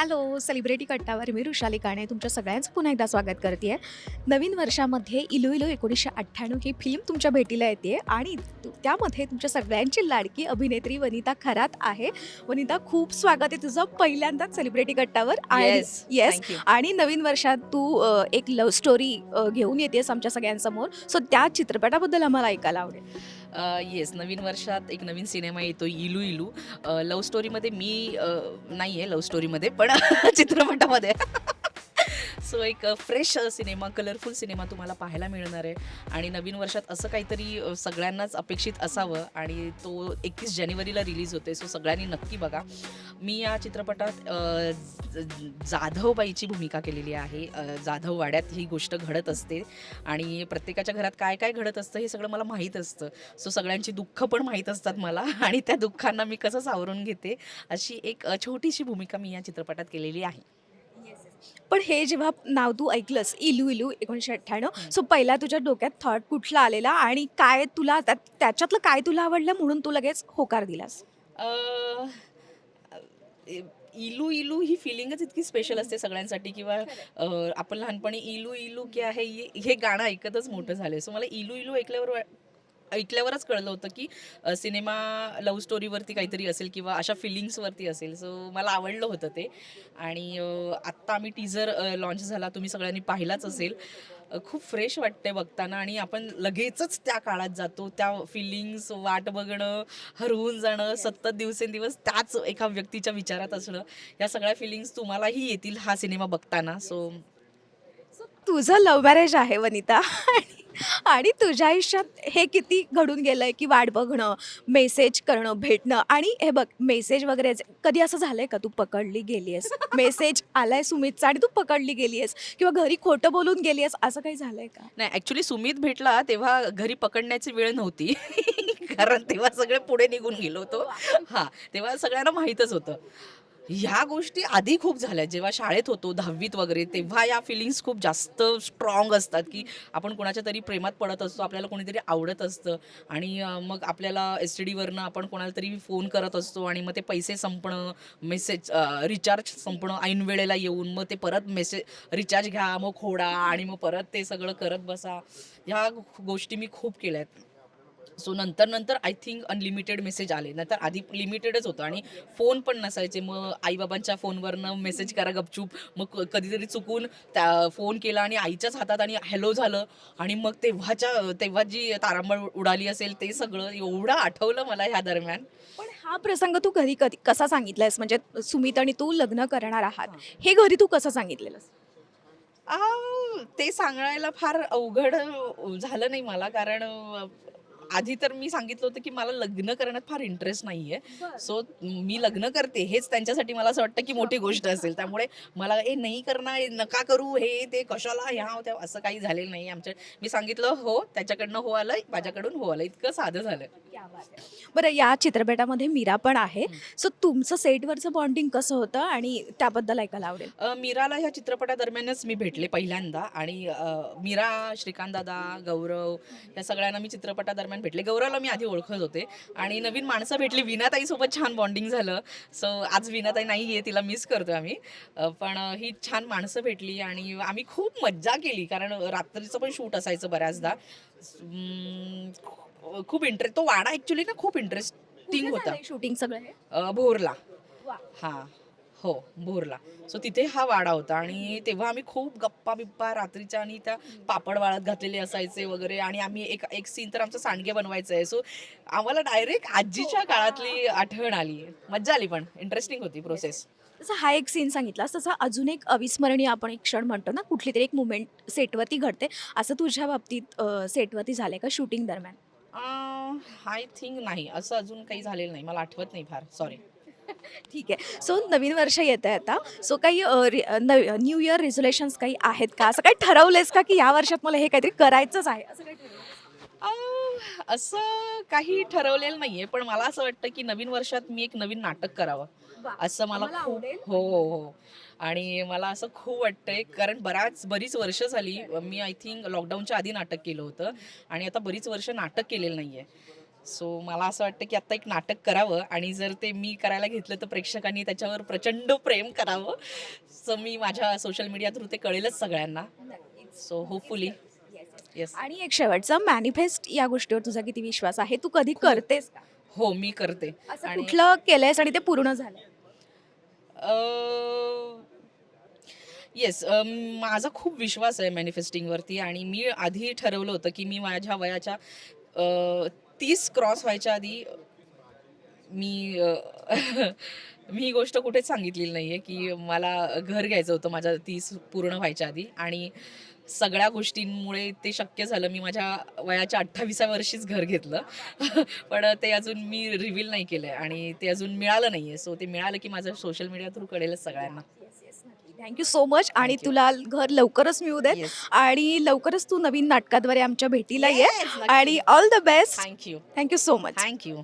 Hello celebrity कट्टावर मी ऋषाली काणे तुमच्या सगळ्यांचं पुन्हा एकदा स्वागत करते नवीन वर्षामध्ये इलो इलो एकोणीसशे अठ्ठ्याण्णव ही फिल्म तुमच्या भेटीला येते आणि त्यामध्ये तुमच्या सगळ्यांची लाडकी अभिनेत्री वनिता खरात आहे. वनिता खूप स्वागत आहे तुझं पहिल्यांदाच सेलिब्रिटी कट्टावर. Yes, yes. आणि नवीन वर्षात तू एक लव्ह स्टोरी घेऊन येतेस आमच्या सगळ्यांसमोर. सो त्या चित्रपटाबद्दल आम्हाला ऐकायला आवडेल. येस नवीन वर्षात एक नवीन सिनेमा येतो इलू इलू. लव्ह स्टोरीमध्ये मी नाही आहे लव्ह स्टोरीमध्ये पण चित्रपटामध्ये. सो एक फ्रेश सिनेमा कलरफुल सिनेमा तुम्हाला पाहायला मिळणार आहे. आणि नवीन वर्षात असं काहीतरी सगळ्यांनाच अपेक्षित असावं. आणि तो एकतीस जानेवारीला रिलीज होते सो सगळ्यांनी नक्की बघा. मी या चित्रपटात जाधवबाईची भूमिका केलेली आहे. जाधव जाधववाड्यात ही गोष्ट घडत असते. आणि प्रत्येकाच्या घरात काय काय घडत असतं हे सगळं मला माहीत असतं. सो सगळ्यांची दुःख पण माहीत असतात मला. आणि त्या दुःखांना मी कसं सावरून घेते अशी एक छोटीशी भूमिका मी या चित्रपटात केलेली आहे. पण हे जेव्हा नाव तू ऐकलंस इलू इलू एकोणीसशे अठ्ठ्याण्णव सो पहिला तुझ्या डोक्यात थॉट कुठला आलेला आणि काय तुला त्याच्यातलं काय तुला आवडलं म्हणून तू लगेच होकार दिलास? इलू इलू ही फिलिंगच इतकी स्पेशल असते सगळ्यांसाठी किंवा आपण लहानपणी इलू इलू की आहे हे गाणं ऐकतच मोठं झालं. सो मला इलू इलू ऐकल्यावर ऐकल्यावरच कळलं होतं की सिनेमा लव्ह स्टोरीवरती काहीतरी असेल किंवा अशा फिलिंग्सवरती असेल. सो मला आवडलं होतं ते. आणि आत्ता आम्ही टीजर लॉन्च झाला तुम्ही सगळ्यांनी पाहिलाच असेल. खूप फ्रेश वाटते बघताना आणि आपण लगेचच त्या काळात जातो. त्या फिलिंग्स वाट बघणं हरवून जाणं सतत दिवसेंदिवस त्याच एका व्यक्तीच्या विचारात असणं या सगळ्या फिलिंग्स तुम्हालाही येतील हा सिनेमा बघताना. सो तुझं लव्ह मॅरेज आहे वनिता. आणि- तुझ्या आयुष्यात हे किती घडून गेलंय की वाट बघणं मेसेज करणं भेटणं? आणि हे बघ मेसेज वगैरे जे- कधी असं झालंय का तू पकडली गेलीयस? मेसेज आलाय सुमितचा आणि तू पकडली गेलीयस? किंवा घरी खोटं बोलून गेलीयस? असं काही झालंय का? नाही ॲक्च्युली सुमित भेटला तेव्हा घरी पकडण्याची वेळ नव्हती. कारण तेव्हा सगळे पुढे निघून गेलो होतो. हां तेव्हा सगळ्यांना माहीतच होतं. ह्या गोष्टी आधी खूप झाल्या. जेव्हा शाळेत होतो दहावीत वगैरे तेव्हा या फिलिंग्स खूप जास्त स्ट्रॉंग असतात की आपण कोणाच्या तरी प्रेमात पडत असतो आपल्याला कोणीतरी आवडत असतं आणि मग आपल्याला एस टी डीवरनं आपण कोणाला तरी फोन करत असतो आणि मग ते पैसे संपणं मेसेज रिचार्ज संपणं ऐन वेळेला येऊन मग ते परत मेसेज रिचार्ज घ्या मग खोडा आणि मग परत ते सगळं करत बसा. ह्या गोष्टी मी खूप केल्या आहेत सो नंतर नंतर आय थिंक अनलिमिटेड मेसेज आले. नंतर आधी लिमिटेडच होतं आणि फोन पण नसायचे. मग आईबाबांच्या फोनवरनं मेसेज करा गपचूप. मग कधीतरी चुकून त्या फोन केला आणि आईच्याच हातात आणि हॅलो झालं. आणि मग तेव्हाच्या तेव्हा जी तारांबळ उडाली असेल ते सगळं एवढं आठवलं मला ह्या दरम्यान. पण हा प्रसंग तू घरी कधी कसा सांगितलायस? म्हणजे सुमित आणि तू लग्न करणार आहात. हे. घरी तू कसं सांगितलेलंस? ते सांगायला फार अवघड झालं नाही मला. कारण आधी तर मी सांगितलं होतं की मला लग्न करण्यात फार इंटरेस्ट नाहीये. सो मी लग्न करते हेच त्यांच्यासाठी मला असं वाटतं की मोठी गोष्ट असेल. त्यामुळे मला ए नाही करणार नका करू हे ते कशाला ह्या त्या असं काही झालेलं नाही. आमच्या मी सांगितलं हो त्याच्याकडनं हो आलं माझ्याकडून हो आलं. इतकं साधं झालं. बरं या चित्रपटामध्ये मीरा पण आहे. सो तुमचं सेटवरचं बॉन्डिंग कसं होतं आणि त्याबद्दल ऐकायला आवडेल? मीराला ह्या चित्रपटादरम्यानच मी भेटले पहिल्यांदा. आणि मीरा श्रीकांत दादा गौरव या सगळ्यांना मी चित्रपटादरम्यान भेटले. गौरवला मी आधी ओळखत होते. आणि नवीन माणसं भेटली. विनाताईसोबत छान बॉन्डिंग झालं. सो आज विनाताई नाही आहे तिला मिस करतो आम्ही. पण ही छान माणसं भेटली आणि आम्ही खूप मज्जा केली. कारण रात्रीचं पण शूट असायचं बऱ्याचदा. खूप इंटरेस्ट तो वाडा ॲक्च्युली ना खूप इंटरेस्टिंग होता. शूटिंग सगळं भोरला. हां. हो भोरला सो तिथे हा वाडा होता आणि तेव्हा आम्ही खूप गप्पा बिप्पा रात्रीच्या आणि त्या पापड वाळत घातलेले असायचे वगैरे आणि आम्ही एक एक सीन तर आमचं सांडगे बनवायचं आहे सो आम्हाला डायरेक्ट आजीच्या काळातली आठवण आली. मज्जा आली पण. इंटरेस्टिंग होती प्रोसेस जसं हा एक सीन सांगितलास तसा अजून एक अविस्मरणीय आपण एक क्षण म्हणतो ना कुठली तरी एक मुमेंट सेटवरती घडते. असं तुझ्या बाबतीत सेटवरती झालंय का शूटिंग दरम्यान? आय थिंक नाही. असं अजून काही झालेलं नाही. मला आठवत नाही फार. सॉरी ठीक आहे. सो नवीन वर्ष येत आहे आता. सो काही न्यू इयर रिझोल्युशन्स काही आहेत का? असं काही ठरवलंयस का की या वर्षात मला हे काहीतरी करायचंच आहे? असं काही असं काही ठरवलेलं नाहीये. पण मला असं वाटतं की नवीन वर्षात मी एक नवीन नाटक करावं. असं मला खूप. हो हो हो. आणि मला असं खूप वाटतंय कारण बराच बरीच वर्ष झाली मी आय थिंक लॉकडाऊनच्या आधी नाटक केलं होतं. आणि आता बरीच वर्ष नाटक केलेलं नाहीये. सो मला असं वाटतं की आता एक नाटक करावं आणि जर ते मी करायला घेतलं तर प्रेक्षकांनी त्याच्यावर प्रचंड प्रेम करावं. सो मी माझ्या सोशल मीडिया थ्रू ते कळेलच सगळ्यांना. सो होपफुली येस आणि एक शेवटचं मॅनिफेस्ट या गोष्टीवर तुझा किती विश्वास आहे? तू कधी करतेस का? हो मी करते. असं आणि- कुठलं केलंयस आणि ते पूर्ण झालं? येस माझा खूप विश्वास आहे मॅनिफेस्टिंगवरती आणि मी आधी ठरवलं होतं की मी माझ्या वयाच्या तीस क्रॉस व्हायच्या आधी मी मी ही गोष्ट कुठेच सांगितलेली नाही आहे की मला घर घ्यायचं होतं माझ्या तीस पूर्ण व्हायच्या आधी. आणि सगळ्या गोष्टींमुळे ते शक्य झालं मी माझ्या वयाच्या अठ्ठावीसाव्या वर्षीच घर घेतलं. पण ते अजून मी रिव्हील नाही केलं आहे आणि ते अजून मिळालं नाही आहे सो ते मिळालं की माझं सोशल मीडिया थ्रू कळेलच सगळ्यांना. थँक्यू सो मच आणि. तुला घर लवकरच मिळू Yes. आणि लवकरच तू नवीन नाटकाद्वारे आमच्या भेटीला ये. Yes, नक्की. आणि all the best thank you thank you so much thank you